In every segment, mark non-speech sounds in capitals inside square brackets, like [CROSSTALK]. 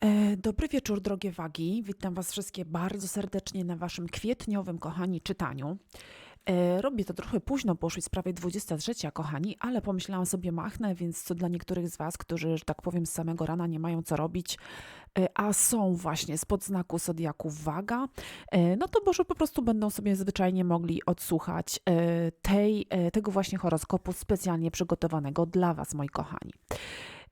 E, Dobry wieczór, drogie wagi. Witam Was wszystkie bardzo serdecznie na Waszym kwietniowym, kochani, czytaniu. E, Robię to trochę późno, bo już jest prawie 23, kochani, ale pomyślałam sobie machnę, więc co dla niektórych z Was, którzy, że tak powiem, z samego rana nie mają co robić, e, a są właśnie spod znaku Zodiaku Waga, no to może po prostu będą sobie zwyczajnie mogli odsłuchać tej, tego właśnie horoskopu specjalnie przygotowanego dla Was, moi kochani.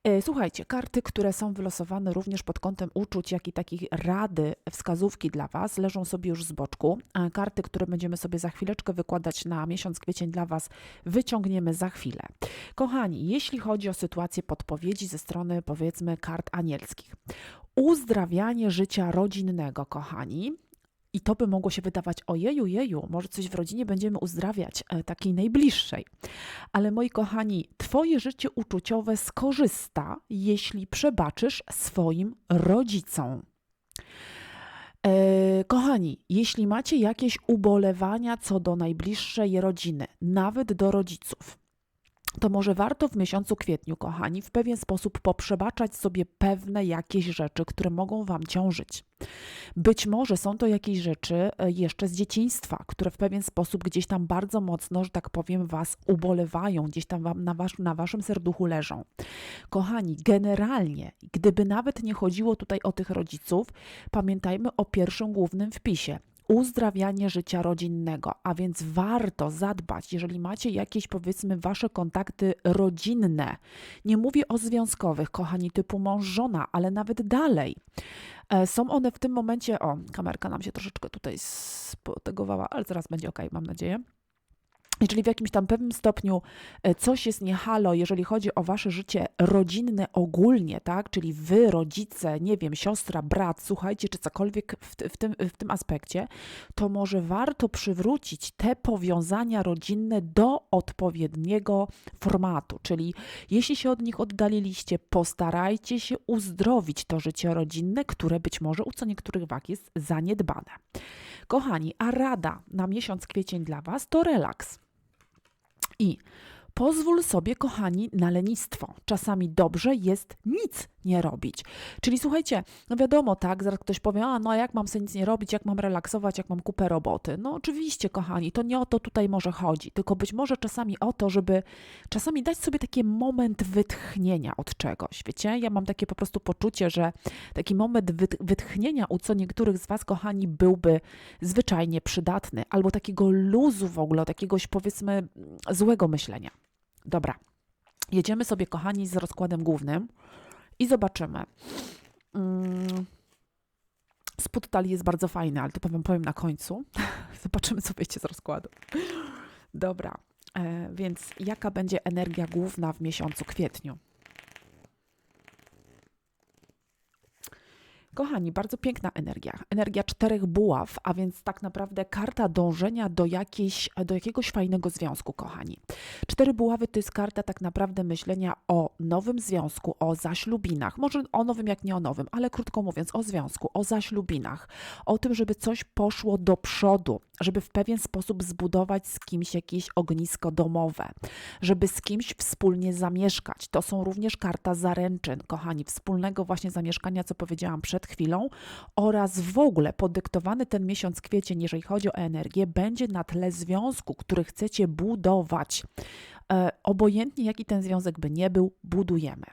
E, Słuchajcie, karty, które są wylosowane również pod kątem uczuć, jak i takich rady, wskazówki dla Was, leżą sobie już z boczku. A Karty, które będziemy sobie za chwileczkę wykładać na miesiąc kwiecień dla Was, wyciągniemy za chwilę. Kochani, jeśli chodzi o sytuację podpowiedzi ze strony, powiedzmy, kart anielskich. Uzdrawianie życia rodzinnego, kochani, i to by mogło się wydawać, ojeju, jeju, może coś w rodzinie będziemy uzdrawiać, e, takiej najbliższej. Ale moi kochani, Twoje życie uczuciowe skorzysta, jeśli przebaczysz swoim rodzicom. E, kochani, jeśli macie jakieś ubolewania co do najbliższej rodziny, nawet do rodziców, to może warto w miesiącu kwietniu, kochani, w pewien sposób poprzebaczać sobie pewne jakieś rzeczy, które mogą Wam ciążyć. Być może są to jakieś rzeczy e, jeszcze z dzieciństwa, które w pewien sposób gdzieś tam bardzo mocno, że tak powiem, Was ubolewają, gdzieś tam wam na, wasz, na Waszym serduchu leżą. Kochani, generalnie, gdyby nawet nie chodziło tutaj o tych rodziców, pamiętajmy o pierwszym głównym wpisie uzdrawianie życia rodzinnego, a więc warto zadbać, jeżeli macie jakieś powiedzmy wasze kontakty rodzinne. Nie mówię o związkowych, kochani, typu mąż, żona, ale nawet dalej. E, Są one w tym momencie, o, kamerka nam się troszeczkę tutaj spotegowała, ale zaraz będzie ok, mam nadzieję. Jeżeli w jakimś tam pewnym stopniu e, coś jest nie halo, jeżeli chodzi o wasze życie rodzinne ogólnie, tak, czyli wy, rodzice, nie wiem, siostra, brat, słuchajcie, czy cokolwiek w, w, tym, w tym aspekcie, to może warto przywrócić te powiązania rodzinne do odpowiedniego formatu. Czyli jeśli się od nich oddaliliście, postarajcie się uzdrowić to życie rodzinne, które być może u co niektórych wag jest zaniedbane. Kochani, a rada na miesiąc kwiecień dla Was to relaks. I pozwól sobie, kochani, na lenistwo. Czasami dobrze jest nic nie robić. Czyli słuchajcie, no wiadomo, tak, zaraz ktoś powie, a no jak mam sobie nic nie robić, jak mam relaksować, jak mam kupę roboty. No oczywiście, kochani, to nie o to tutaj może chodzi, tylko być może czasami o to, żeby czasami dać sobie taki moment wytchnienia od czegoś, wiecie? Ja mam takie po prostu poczucie, że taki moment wyt- wytchnienia u co niektórych z Was, kochani, byłby zwyczajnie przydatny, albo takiego luzu w ogóle, takiegoś powiedzmy złego myślenia. Dobra, jedziemy sobie, kochani, z rozkładem głównym i zobaczymy. Mm, Spód talii jest bardzo fajny, ale to wam powiem na końcu. [LAUGHS] Zobaczymy, co wyjdzie z rozkładu. Dobra, e, więc jaka będzie energia główna w miesiącu kwietniu? Kochani, bardzo piękna energia. Energia czterech buław, a więc tak naprawdę karta dążenia do, jakiejś, do jakiegoś fajnego związku, kochani. Cztery buławy to jest karta tak naprawdę myślenia o nowym związku, o zaślubinach. Może o nowym, jak nie o nowym, ale krótko mówiąc, o związku, o zaślubinach. O tym, żeby coś poszło do przodu, żeby w pewien sposób zbudować z kimś jakieś ognisko domowe, żeby z kimś wspólnie zamieszkać. To są również karta zaręczyn, kochani, wspólnego właśnie zamieszkania, co powiedziałam przed chwilą, oraz w ogóle podyktowany ten miesiąc kwiecień, jeżeli chodzi o energię, będzie na tle związku, który chcecie budować. E, obojętnie jaki ten związek by nie był, budujemy.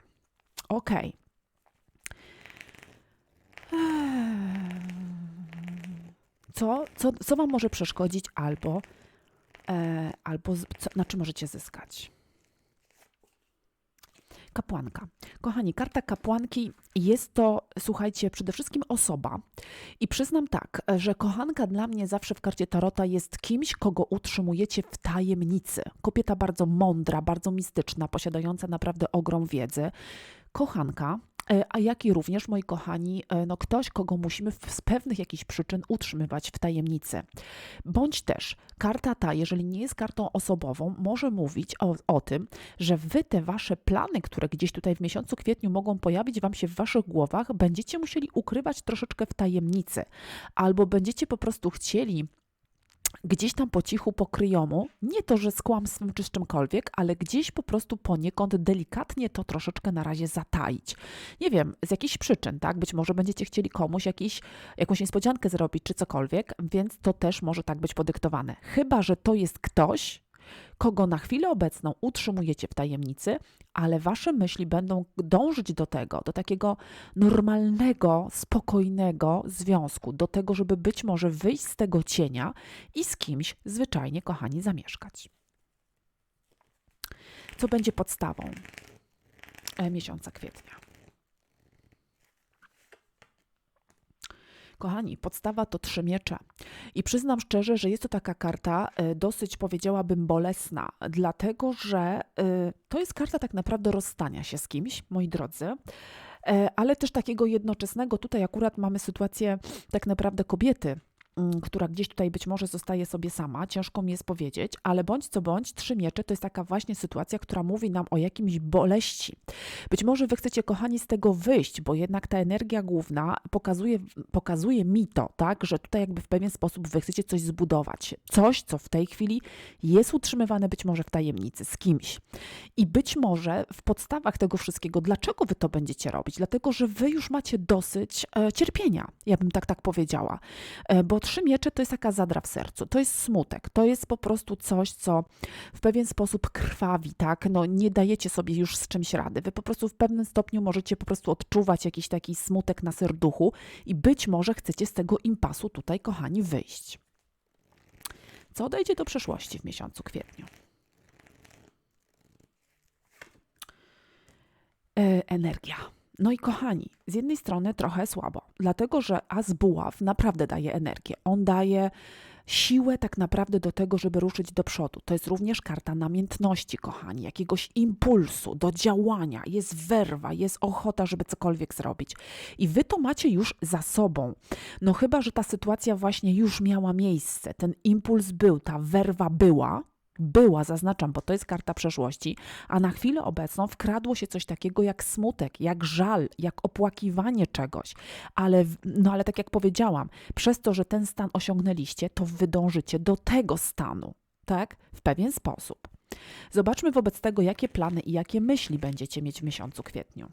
Ok. Co, co, co Wam może przeszkodzić albo, e, albo co, na czym możecie zyskać? Kapłanka. Kochani, karta kapłanki jest to, słuchajcie, przede wszystkim osoba. I przyznam tak, że kochanka dla mnie zawsze w karcie Tarota jest kimś, kogo utrzymujecie w tajemnicy. Kobieta bardzo mądra, bardzo mistyczna, posiadająca naprawdę ogrom wiedzy. Kochanka, a jak i również, moi kochani, e, no ktoś, kogo musimy z pewnych jakichś przyczyn utrzymywać w tajemnicy. Bądź też karta ta, jeżeli nie jest kartą osobową, może mówić o, o tym, że wy te wasze plany, które gdzieś tutaj w miesiącu kwietniu mogą pojawić wam się w waszych głowach, będziecie musieli ukrywać troszeczkę w tajemnicy, albo będziecie po prostu chcieli gdzieś tam po cichu, po kryjomu, nie to, że z kłamstwem czy z czymkolwiek, ale gdzieś po prostu poniekąd delikatnie to troszeczkę na razie zataić. Nie wiem, z jakichś przyczyn, tak? Być może będziecie chcieli komuś jakiś, jakąś niespodziankę zrobić czy cokolwiek, więc to też może tak być podyktowane. Chyba, że to jest ktoś, kogo na chwilę obecną utrzymujecie w tajemnicy, ale wasze myśli będą dążyć do tego, do takiego normalnego, spokojnego związku, do tego, żeby być może wyjść z tego cienia i z kimś zwyczajnie, kochani, zamieszkać. Co będzie podstawą e, miesiąca kwietnia? Kochani, podstawa to trzy miecze. I przyznam szczerze, że jest to taka karta e, dosyć, powiedziałabym, bolesna, dlatego że e, to jest karta tak naprawdę rozstania się z kimś, moi drodzy e, ale też takiego jednoczesnego. Tutaj akurat mamy sytuację tak naprawdę kobiety, która gdzieś tutaj być może zostaje sobie sama, ciężko mi jest powiedzieć, ale bądź co bądź, trzy miecze to jest taka właśnie sytuacja, która mówi nam o jakimś boleści. Być może wy chcecie, kochani, z tego wyjść, bo jednak ta energia główna pokazuje, pokazuje mi to, tak, że tutaj jakby w pewien sposób wy chcecie coś zbudować. Coś, co w tej chwili jest utrzymywane być może w tajemnicy z kimś. I być może w podstawach tego wszystkiego, dlaczego wy to będziecie robić? Dlatego, że wy już macie dosyć e, cierpienia, ja bym tak tak powiedziała, e, bo trzy miecze to jest taka zadra w sercu, to jest smutek, to jest po prostu coś, co w pewien sposób krwawi, tak? No nie dajecie sobie już z czymś rady. Wy po prostu w pewnym stopniu możecie po prostu odczuwać jakiś taki smutek na serduchu i być może chcecie z tego impasu tutaj, kochani, wyjść. Co odejdzie do przeszłości w miesiącu kwietniu? E, energia no i kochani, z jednej strony trochę słabo, dlatego że as buław naprawdę daje energię. On daje siłę tak naprawdę do tego, żeby ruszyć do przodu. To jest również karta namiętności, kochani, jakiegoś impulsu do działania. Jest werwa, jest ochota, żeby cokolwiek zrobić. I wy to macie już za sobą. No chyba, że ta sytuacja właśnie już miała miejsce. Ten impuls był, ta werwa była, była, zaznaczam, bo to jest karta przeszłości, a na chwilę obecną wkradło się coś takiego jak smutek, jak żal, jak opłakiwanie czegoś. Ale, no ale tak jak powiedziałam, przez to, że ten stan osiągnęliście, to wy dążycie do tego stanu, tak? W pewien sposób. Zobaczmy wobec tego, jakie plany i jakie myśli będziecie mieć w miesiącu kwietniu.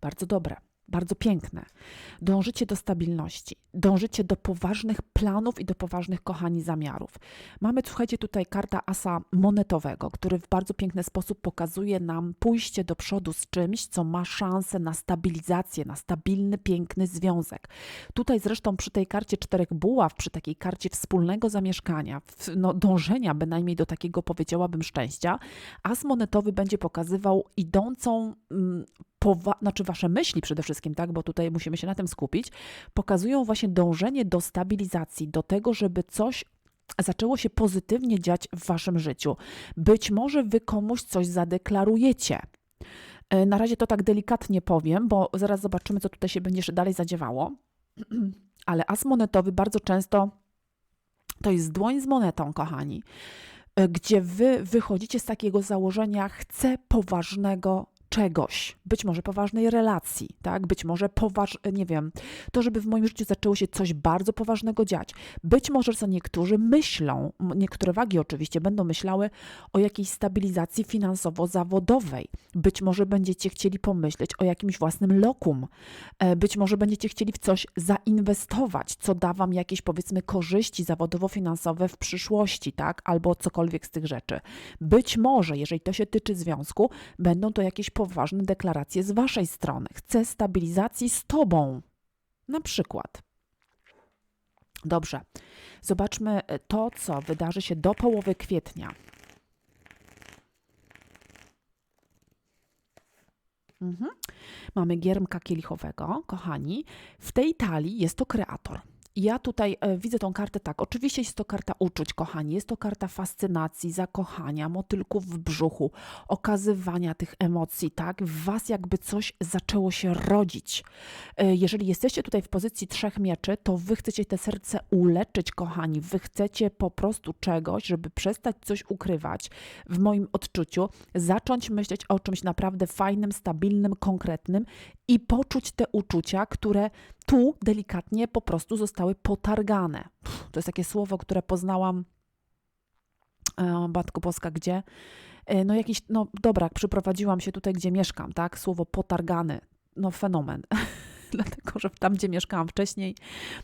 Bardzo dobre bardzo piękne. Dążycie do stabilności, dążycie do poważnych planów i do poważnych, kochani, zamiarów. Mamy, słuchajcie, tutaj karta asa monetowego, który w bardzo piękny sposób pokazuje nam pójście do przodu z czymś, co ma szansę na stabilizację, na stabilny, piękny związek. Tutaj zresztą przy tej karcie czterech buław, przy takiej karcie wspólnego zamieszkania, no, dążenia bynajmniej do takiego, powiedziałabym, szczęścia, as monetowy będzie pokazywał idącą mm, powa- znaczy wasze myśli przede wszystkim, tak, bo tutaj musimy się na tym skupić, pokazują właśnie dążenie do stabilizacji, do tego, żeby coś zaczęło się pozytywnie dziać w waszym życiu. Być może wy komuś coś zadeklarujecie. E, na razie to tak delikatnie powiem, bo zaraz zobaczymy, co tutaj się będzie jeszcze dalej zadziewało. [CLEARS THROAT] Ale as monetowy bardzo często to jest dłoń z monetą, kochani, e, gdzie wy wychodzicie z takiego założenia: chcę poważnego czegoś, być może poważnej relacji, tak? Być może poważ, nie wiem, to, żeby w moim życiu zaczęło się coś bardzo poważnego dziać. Być może, co niektórzy myślą, niektóre wagi oczywiście będą myślały o jakiejś stabilizacji finansowo-zawodowej. Być może będziecie chcieli pomyśleć o jakimś własnym lokum. E, być może będziecie chcieli w coś zainwestować, co da wam jakieś, powiedzmy, korzyści zawodowo-finansowe w przyszłości, tak? Albo cokolwiek z tych rzeczy. Być może, jeżeli to się tyczy związku, będą to jakieś poważne deklaracje z Waszej strony. Chcę stabilizacji z Tobą. Na przykład. Dobrze, zobaczmy e, to, co wydarzy się do połowy kwietnia. Mhm. Mamy giermka kielichowego, kochani. W tej talii jest to kreator. Ja tutaj e, widzę tą kartę tak. Oczywiście jest to karta uczuć, kochani. Jest to karta fascynacji, zakochania, motylków w brzuchu, okazywania tych emocji, tak? W was jakby coś zaczęło się rodzić. E, jeżeli jesteście tutaj w pozycji trzech mieczy, to wy chcecie te serce uleczyć, kochani. Wy chcecie po prostu czegoś, żeby przestać coś ukrywać. W moim odczuciu zacząć myśleć o czymś naprawdę fajnym, stabilnym, konkretnym i poczuć te uczucia, które tu delikatnie po prostu zostały potargane. To jest takie słowo, które poznałam, e, Batko Boska, gdzie? E, no jakiś, no dobra, przyprowadziłam się tutaj, gdzie mieszkam, tak? Słowo potargany, no fenomen. [LAUGHS] [LAUGHS] dlatego że tam, gdzie mieszkałam wcześniej,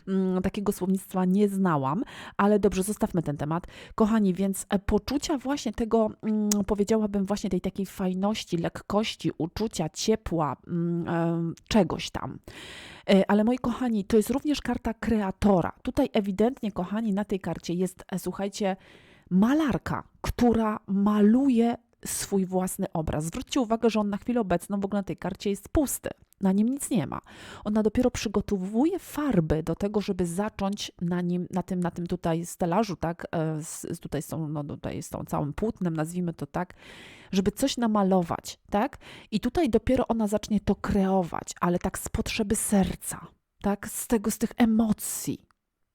mm, takiego słownictwa nie znałam, ale dobrze, zostawmy ten temat. Kochani, więc e, poczucia właśnie tego, mm, powiedziałabym, właśnie tej takiej fajności, lekkości, uczucia, ciepła, mm, e, czegoś tam. E, ale moi kochani, to jest również karta kreatora. Tutaj ewidentnie, kochani, na tej karcie jest, słuchajcie, malarka, która maluje swój własny obraz. Zwróćcie uwagę, że on na chwilę obecną w ogóle na tej karcie jest pusty. Na nim nic nie ma. Ona dopiero przygotowuje farby do tego, żeby zacząć na nim, na tym, na tym tutaj stelażu, tak, e, z, tutaj są, no tutaj z tą całym płótnem, nazwijmy to tak, żeby coś namalować, tak? I tutaj dopiero ona zacznie to kreować, ale tak z potrzeby serca, tak? Z tego, z tych emocji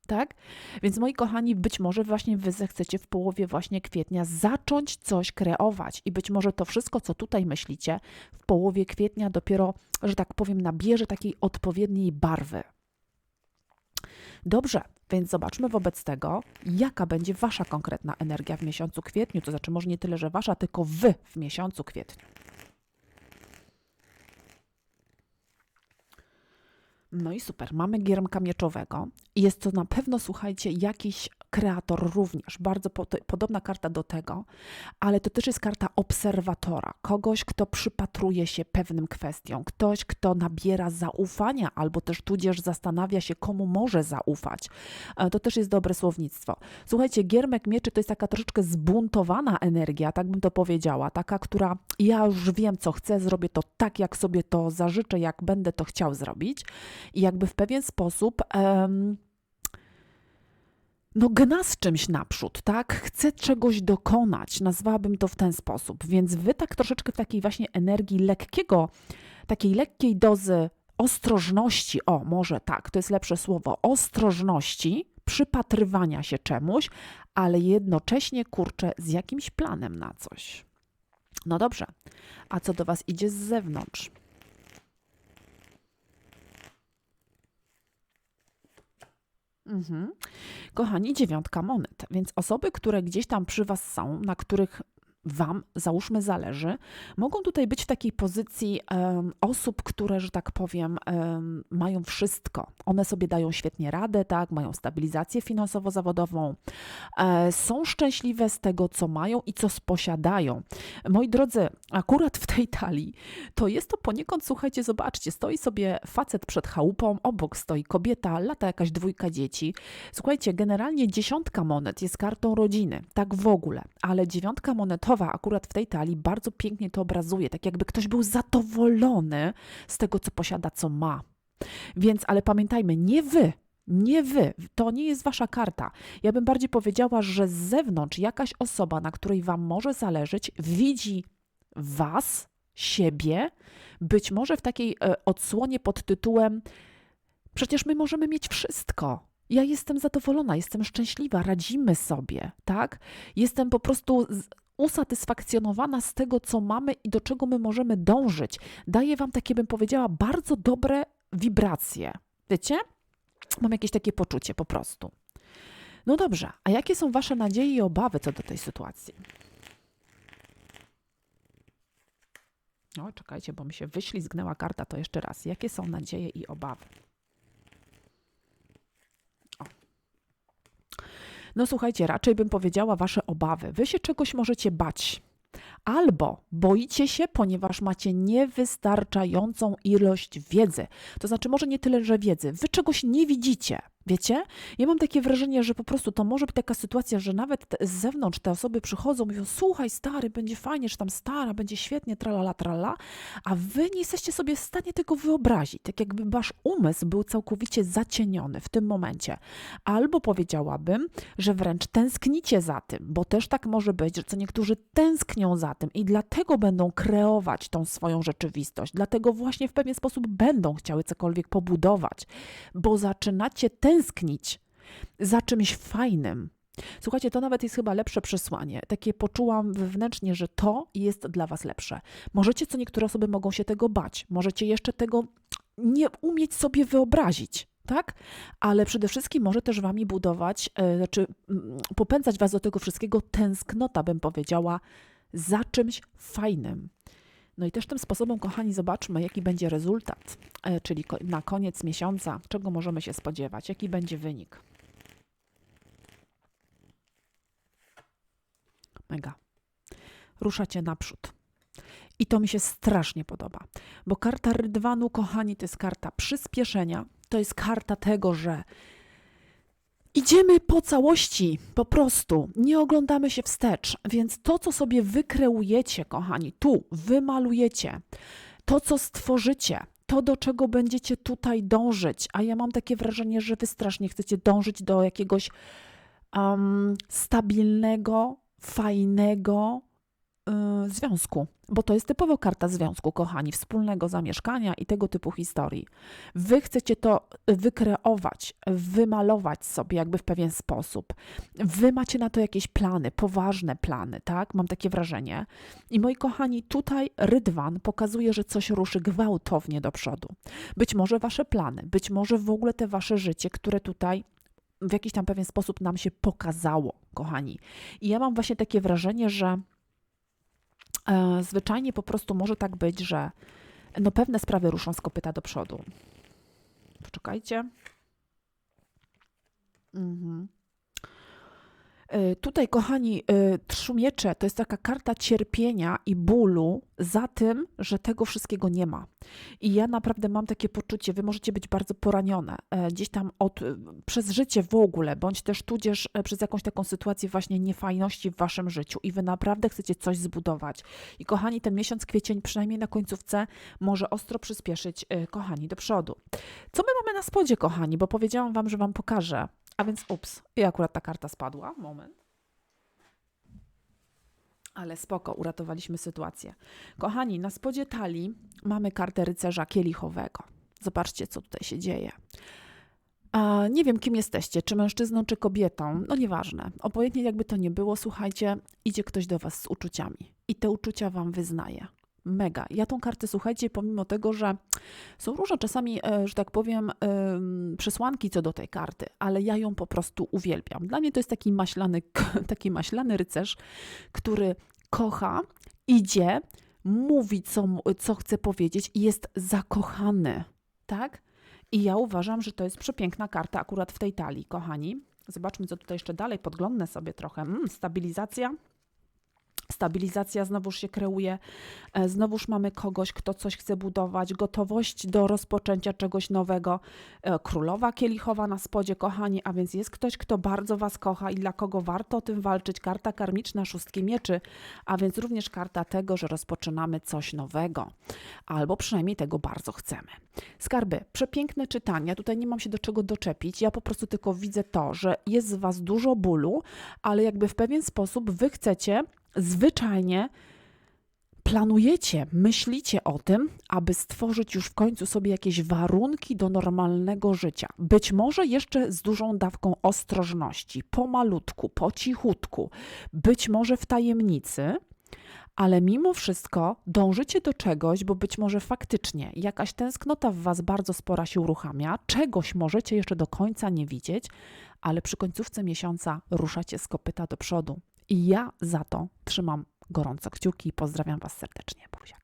tak? Więc moi kochani, być może właśnie wy zechcecie w połowie właśnie kwietnia zacząć coś kreować i być może to wszystko, co tutaj myślicie, w połowie kwietnia dopiero, że tak powiem, nabierze takiej odpowiedniej barwy. Dobrze, więc zobaczmy wobec tego, jaka będzie wasza konkretna energia w miesiącu kwietniu, to znaczy może nie tyle, że wasza, tylko wy w miesiącu kwietniu. No i super, mamy giermka mieczowego. Jest to na pewno, słuchajcie, jakiś kreator również. Bardzo po, podobna karta do tego, ale to też jest karta obserwatora, kogoś, kto przypatruje się pewnym kwestiom, ktoś, kto nabiera zaufania albo też tudzież zastanawia się, komu może zaufać. E, to też jest dobre słownictwo. Słuchajcie, giermek mieczy to jest taka troszeczkę zbuntowana energia, tak bym to powiedziała, taka, która ja już wiem, co chcę, zrobię to tak, jak sobie to zażyczę, jak będę to chciał zrobić i jakby w pewien sposób. Um, no, gna z czymś naprzód, tak? Chce czegoś dokonać, nazwałabym to w ten sposób. Więc wy tak troszeczkę w takiej właśnie energii lekkiego, takiej lekkiej dozy ostrożności, o, może tak, to jest lepsze słowo, ostrożności, przypatrywania się czemuś, ale jednocześnie kurczę z jakimś planem na coś. No dobrze, a co do Was idzie z zewnątrz? Mhm. Kochani, dziewiątka monet, więc osoby, które gdzieś tam przy Was są, na których Wam, załóżmy, zależy, mogą tutaj być w takiej pozycji osób, które, że tak powiem, mają wszystko. One sobie dają świetnie radę, tak, mają stabilizację finansowo-zawodową, e, są szczęśliwe z tego, co mają i co posiadają. Moi drodzy, akurat w tej talii to jest to poniekąd, słuchajcie, zobaczcie, stoi sobie facet przed chałupą, obok stoi kobieta, lata jakaś dwójka dzieci. Słuchajcie, generalnie dziesiątka monet jest kartą rodziny, tak w ogóle, ale dziewiątka monet akurat w tej talii bardzo pięknie to obrazuje, tak jakby ktoś był zadowolony z tego, co posiada, co ma. Więc, ale pamiętajmy, nie wy, nie wy, to nie jest wasza karta. Ja bym bardziej powiedziała, że z zewnątrz jakaś osoba, na której wam może zależeć, widzi was, siebie, być może w takiej e, odsłonie pod tytułem: Przecież my możemy mieć wszystko. Ja jestem zadowolona, jestem szczęśliwa, radzimy sobie, tak? Jestem po prostu usatysfakcjonowana z tego, co mamy i do czego my możemy dążyć. Daje Wam takie, bym powiedziała, bardzo dobre wibracje. Wiecie? Mam jakieś takie poczucie po prostu. No dobrze, a jakie są Wasze nadzieje i obawy co do tej sytuacji? O, czekajcie, bo mi się wyślizgnęła karta, to jeszcze raz. Jakie są nadzieje i obawy? No słuchajcie, raczej bym powiedziała wasze obawy. Wy się czegoś możecie bać. Albo boicie się, ponieważ macie niewystarczającą ilość wiedzy. To znaczy, może nie tyle, że wiedzy, wy czegoś nie widzicie. Wiecie? Ja mam takie wrażenie, że po prostu to może być taka sytuacja, że nawet z zewnątrz te osoby przychodzą, mówią: Słuchaj, stary, będzie fajnie, że tam stara, będzie świetnie, tralala, tralala, a wy nie jesteście sobie w stanie tego wyobrazić. Tak jakby wasz umysł był całkowicie zacieniony w tym momencie. Albo powiedziałabym, że wręcz tęsknicie za tym, bo też tak może być, że co niektórzy tęsknią za tym i dlatego będą kreować tą swoją rzeczywistość, dlatego właśnie w pewien sposób będą chciały cokolwiek pobudować, bo zaczynacie tęsknić za czymś fajnym. Słuchajcie, to nawet jest chyba lepsze przesłanie. Takie poczułam wewnętrznie, że to jest dla Was lepsze. Możecie, co niektóre osoby mogą się tego bać, możecie jeszcze tego nie umieć sobie wyobrazić tak? Ale przede wszystkim może też wami budować, e, znaczy mm, popędzać was do tego wszystkiego tęsknota, bym powiedziała, za czymś fajnym. No i też tym sposobem, kochani, zobaczmy, jaki będzie rezultat, e, czyli na koniec miesiąca, czego możemy się spodziewać, jaki będzie wynik. Mega. Ruszacie naprzód. I to mi się strasznie podoba, bo karta Rydwanu, kochani, to jest karta przyspieszenia, to jest karta tego, że idziemy po całości, po prostu, nie oglądamy się wstecz, więc to, co sobie wykreujecie, kochani, tu wymalujecie, to, co stworzycie, to, do czego będziecie tutaj dążyć, a ja mam takie wrażenie, że wy strasznie chcecie dążyć do jakiegoś um, stabilnego, fajnego, Y, związku, bo to jest typowo karta związku, kochani, wspólnego zamieszkania i tego typu historii. Wy chcecie to wykreować, wymalować sobie jakby w pewien sposób. Wy macie na to jakieś plany, poważne plany, tak? Mam takie wrażenie. I moi kochani, tutaj Rydwan pokazuje, że coś ruszy gwałtownie do przodu. Być może wasze plany, być może w ogóle te wasze życie, które tutaj w jakiś tam pewien sposób nam się pokazało, kochani. I ja mam właśnie takie wrażenie, że zwyczajnie po prostu może tak być, że no pewne sprawy ruszą z kopyta do przodu. Poczekajcie. Mhm. E, tutaj, kochani, e, trzumiecze to jest taka karta cierpienia i bólu za tym, że tego wszystkiego nie ma. I ja naprawdę mam takie poczucie, wy możecie być bardzo poranione e, gdzieś tam od, przez życie w ogóle, bądź też tudzież przez jakąś taką sytuację właśnie niefajności w waszym życiu i wy naprawdę chcecie coś zbudować. I kochani, ten miesiąc kwiecień, przynajmniej na końcówce, może ostro przyspieszyć, kochani, do przodu. Co my mamy na spodzie, kochani? Bo powiedziałam wam, że wam pokażę a więc ups, i akurat ta karta spadła. Moment. Ale spoko, uratowaliśmy sytuację. Kochani, na spodzie talii mamy kartę rycerza kielichowego. Zobaczcie, co tutaj się dzieje. A nie wiem, kim jesteście, czy mężczyzną, czy kobietą, no nieważne. Obojętnie jakby to nie było, słuchajcie, idzie ktoś do Was z uczuciami i te uczucia Wam wyznaje mega. Ja tą kartę, słuchajcie, pomimo tego, że są różne czasami, e, że tak powiem, przesłanki co do tej karty, ale ja ją po prostu uwielbiam. Dla mnie to jest taki maślany, [LAUGHS] taki maślany rycerz, który kocha, idzie, mówi, co, co chce powiedzieć i jest zakochany, tak? I ja uważam, że to jest przepiękna karta akurat w tej talii, kochani. Zobaczmy, co tutaj jeszcze dalej, podglądnę sobie trochę. Mm, stabilizacja, Stabilizacja znowuż się kreuje, e, znowuż mamy kogoś, kto coś chce budować, gotowość do rozpoczęcia czegoś nowego. E, królowa kielichowa na spodzie, kochani, a więc jest ktoś, kto bardzo Was kocha i dla kogo warto o tym walczyć. Karta karmiczna, szóstki mieczy, a więc również karta tego, że rozpoczynamy coś nowego, albo przynajmniej tego bardzo chcemy. Skarby, przepiękne czytania, tutaj nie mam się do czego doczepić, ja po prostu tylko widzę to, że jest z Was dużo bólu, ale jakby w pewien sposób Wy chcecie zwyczajnie planujecie, myślicie o tym, aby stworzyć już w końcu sobie jakieś warunki do normalnego życia. Być może jeszcze z dużą dawką ostrożności, pomalutku, po cichutku, być może w tajemnicy, ale mimo wszystko dążycie do czegoś, bo być może faktycznie jakaś tęsknota w Was bardzo spora się uruchamia, czegoś możecie jeszcze do końca nie widzieć, ale przy końcówce miesiąca ruszacie z kopyta do przodu. I ja za to trzymam gorąco kciuki i pozdrawiam Was serdecznie. Buziak.